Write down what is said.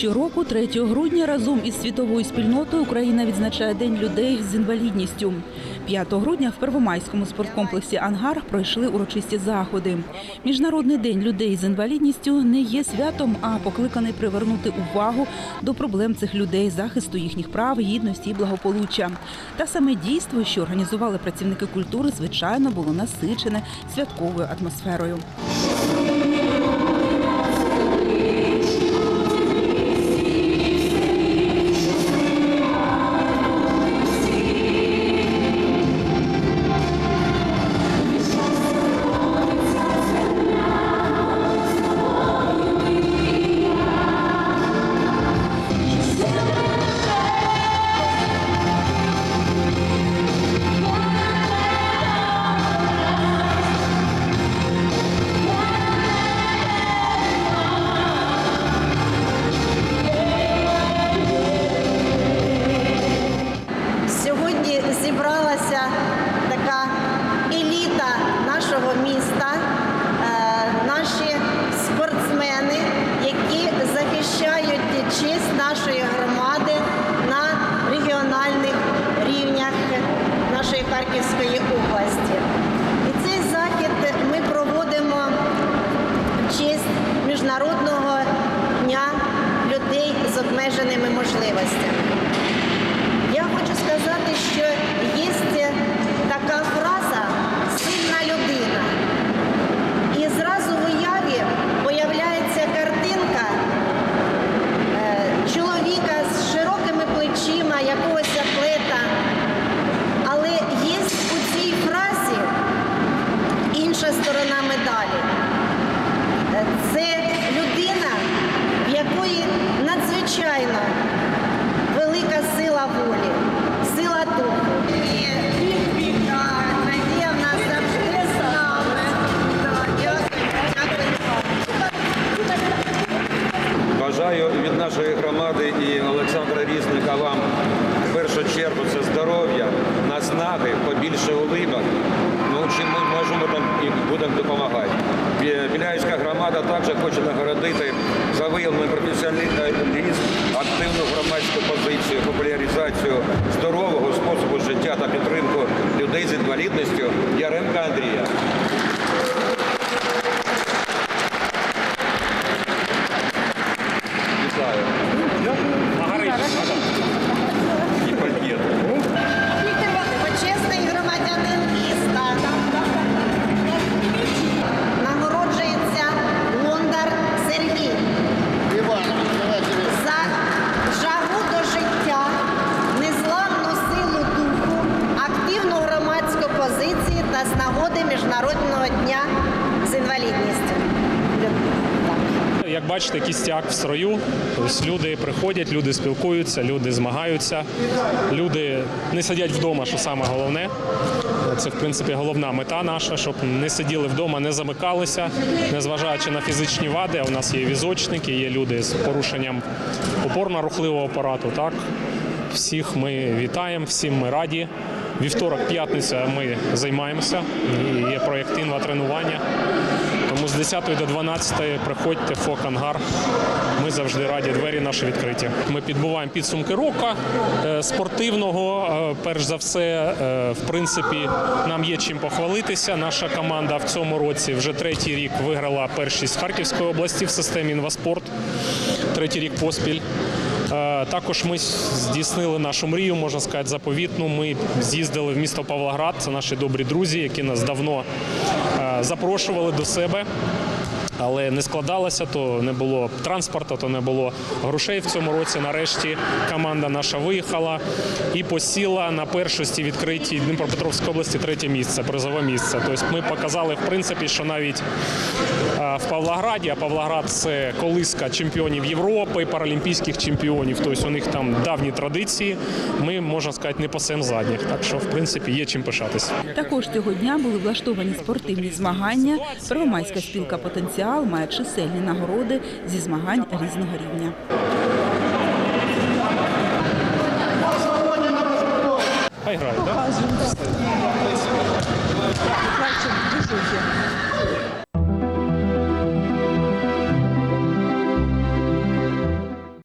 Щороку, 3 грудня, разом із світовою спільнотою Україна відзначає День людей з інвалідністю. 5 грудня в Первомайському спорткомплексі Ангар пройшли урочисті заходи. Міжнародний день людей з інвалідністю не є святом, а покликаний привернути увагу до проблем цих людей, захисту їхніх прав, гідності і благополуччя. Та саме дійство, що організували працівники культури, звичайно, було насичене святковою атмосферою. Харківської області. І цей захід ми проводимо в честь Міжнародного дня людей з обмеженими можливостями. Я хочу сказати, що є нашої і Олександра Різника вам в першу чергу це здоров'я, наснаги, побільше улибок. Ну, чим ми можемо там і будемо допомагати. Бі- Біляївська громада також хоче нагородити за виявлений професіоналізм, активну громадську позицію, популяризацію здорового способу життя та підтримку людей з інвалідністю Яремка Андрія. Нагоди Міжнародного дня з інвалідністю. Як бачите, кістяк в строю. Люди приходять, люди спілкуються, люди змагаються, люди не сидять вдома, що саме головне. Це в принципі головна мета наша, щоб не сиділи вдома, не замикалися, незважаючи на фізичні вади. У нас є візочники, є люди з порушенням опорно-рухливого апарату. Так всіх ми вітаємо, всім ми раді. Вівторок, п'ятниця ми займаємося. Є проєкт інва тренування. Тому з 10 до 12 приходьте в Ангар. Ми завжди раді, двері наші відкриті. Ми підбуваємо підсумки року е, спортивного. Е, Перш за все, е, в принципі, нам є чим похвалитися. Наша команда в цьому році вже третій рік виграла першість Харківської області в системі інваспорт. Третій рік поспіль. Е, Також ми здійснили нашу мрію, можна сказати, заповітну. Ми з'їздили в місто Павлоград. Це наші добрі друзі, які нас давно е, запрошували до себе. Але не складалося, то не було транспорту, то не було грошей в цьому році. Нарешті команда наша виїхала і посіла на першості відкритій Дніпропетровської області третє місце, призове місце. Тобто ми показали, в принципі, що навіть в Павлограді, а Павлоград це колиска чемпіонів Європи, паралімпійських чемпіонів. Тобто у них там давні традиції. Ми можна сказати, не пасем задніх. Так що, в принципі, є чим пишатись. Також цього дня були влаштовані спортивні змагання. Первомайська спілка Потенціал має чисельні нагороди зі змагань різного рівня. Хай грають, так?